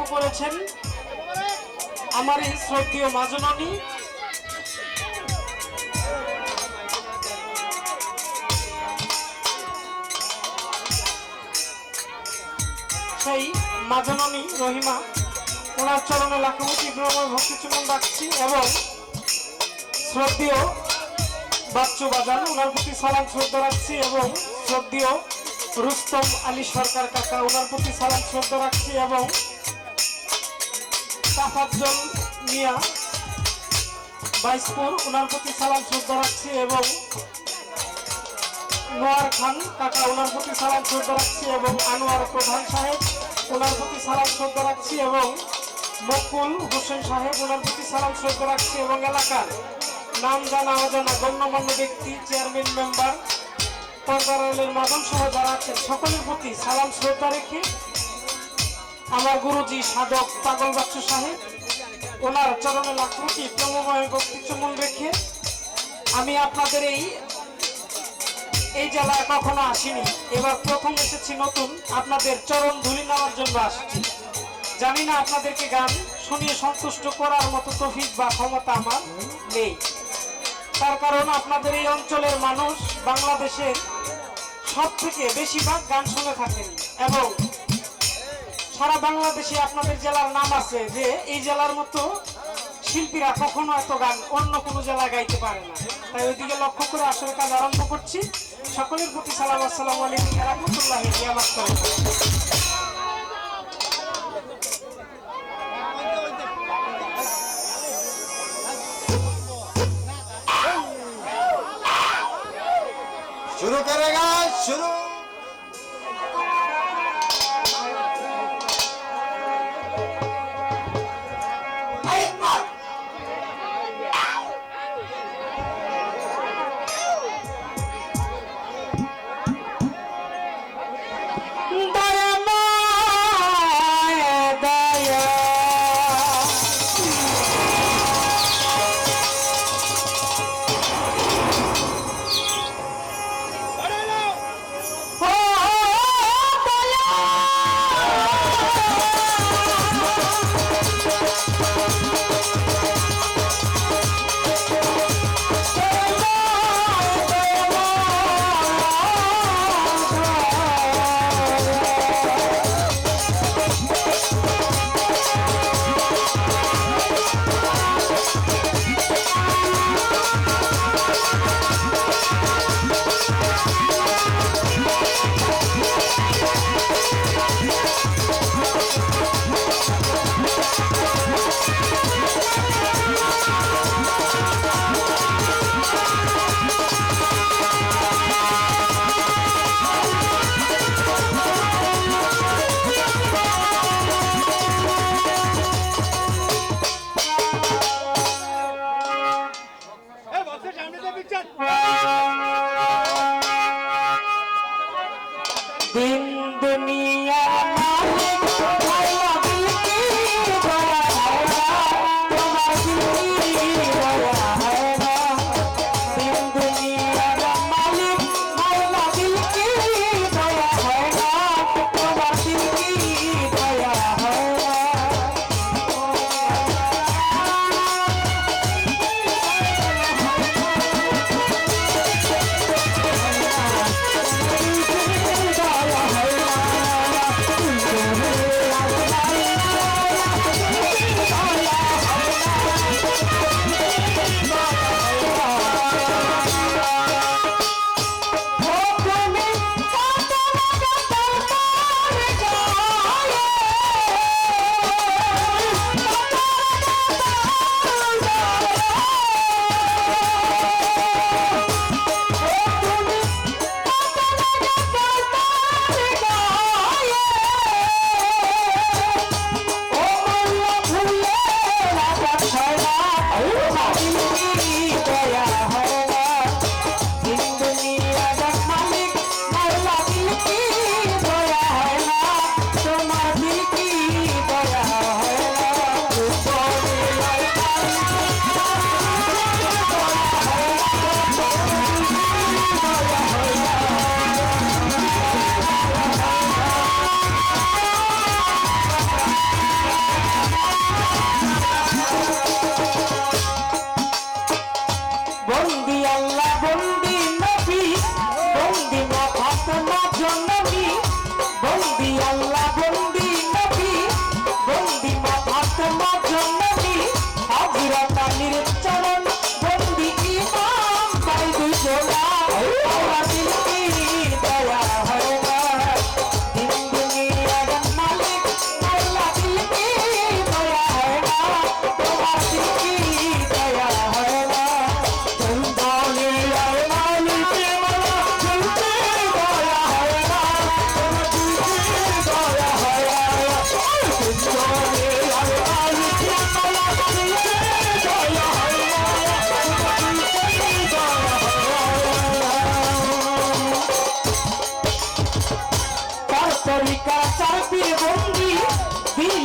লক্ষ্য করেছেন আমার এই শ্রদ্ধীয় মাজননী। সেই মাজননী রহিমা, ওনার চরণে লাখমতি গ্রহণ ভক্তি চুমন রাখছি এবং শ্রদ্ধেয় বাচ্চু বাজান, ওনার প্রতি সালাম শ্রদ্ধা রাখছি এবং শ্রদ্ধেয় রুস্তম আলী সরকার কাকা, ওনার প্রতি সালাম শ্রদ্ধা রাখছি এবং তাফাজ্জল মিয়া বাইসপুর ওনার প্রতি সালাম শ্রদ্ধা রাখছি এবং নোয়ার খান কাকা ওনার প্রতি সালাম শ্রদ্ধা রাখছি এবং আনোয়ার প্রধান সাহেব ওনার প্রতি সালাম শ্রদ্ধা রাখছি এবং মকুল হোসেন সাহেব ওনার প্রতি সালাম শ্রদ্ধা রাখছি এবং এলাকার নাম জানা অজানা গণ্যমান্য ব্যক্তি, চেয়ারম্যান, মেম্বার পর্দারের মাদন সহ যারা আছেন, সকলের প্রতি সালাম শ্রদ্ধা রেখে আমার গুরুজি সাধক পাগল বাচ্চু সাহেব, ওনার চরণে লাখমতি প্রেমময় ভক্তি চুমন রেখে আমি আপনাদের এই এই জেলায় কখনো আসিনি। এবার প্রথম এসেছি নতুন, আপনাদের চরণ ধুলি নেওয়ার জন্য আসছি। জানি না আপনাদেরকে গান শুনিয়ে সন্তুষ্ট করার মতো তফিক বা ক্ষমতা আমার নেই। তার কারণ আপনাদের এই অঞ্চলের মানুষ বাংলাদেশের সব থেকে বেশিরভাগ গান শুনে থাকেন এবং সারা বাংলাদেশে আপনাদের জেলার নাম আছে যে এই জেলার মতো শিল্পীরা কখনো এত গান অন্য কোনো জেলা গাইতে পারে না। তাই ওইদিকে লক্ষ্য করে আসলে কাজ আরম্ভ করছি। সকলের প্রতি সালাম, আসসালাম আলাইকুম, রহমতুল্লাহ ইয়ামাত শুরু শুরু।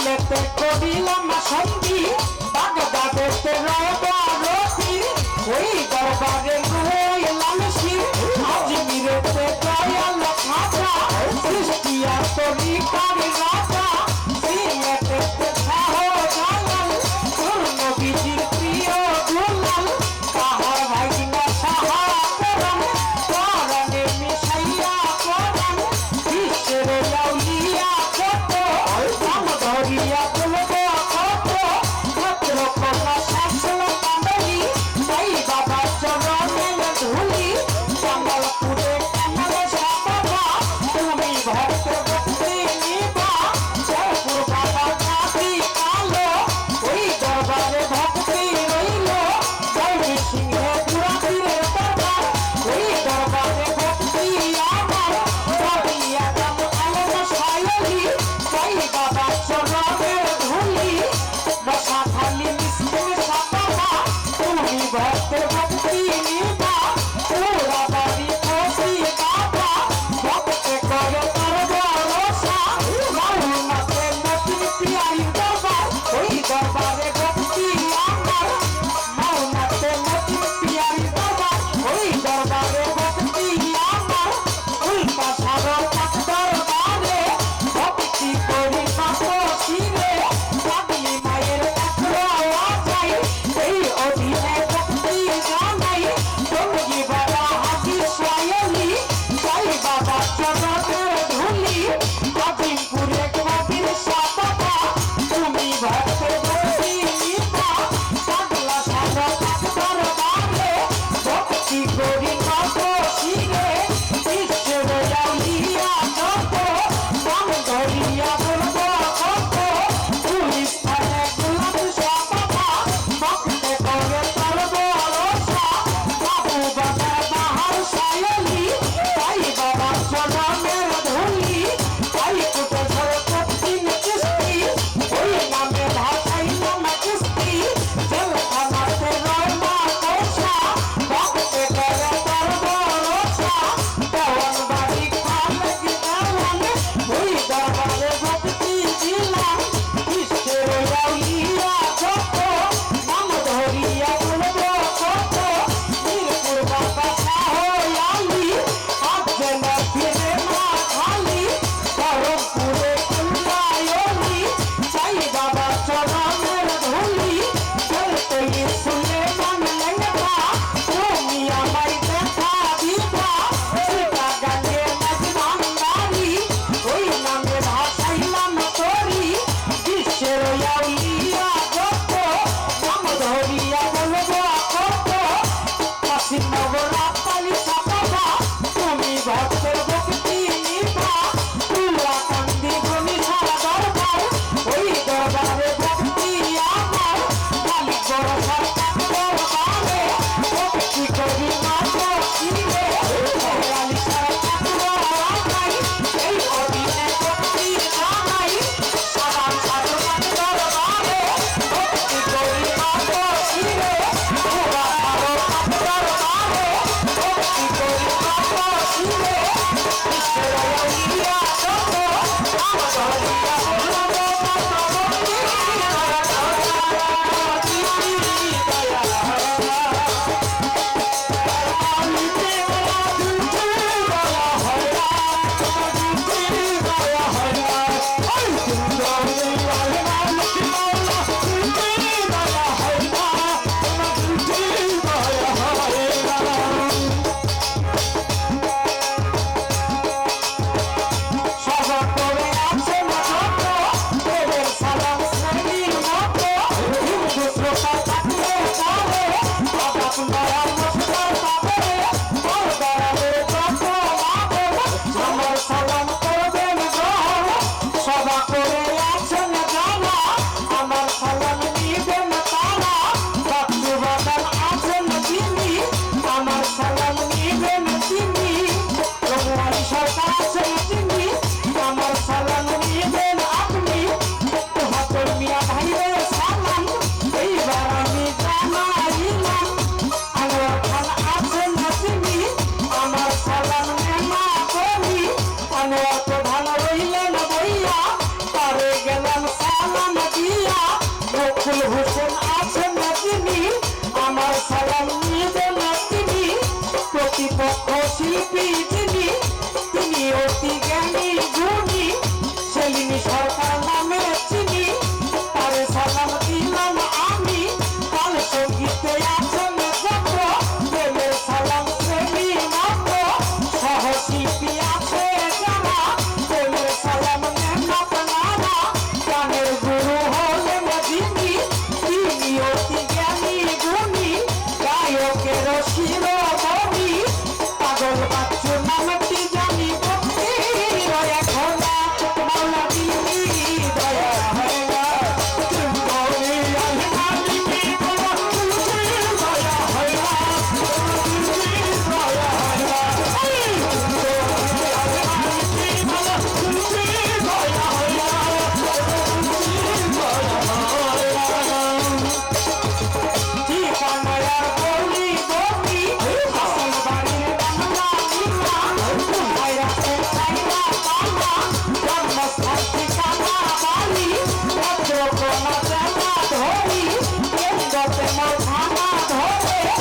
কালেতে করিলাম সঙ্গী বাগদাদেতে রবরতি ওই দরবারে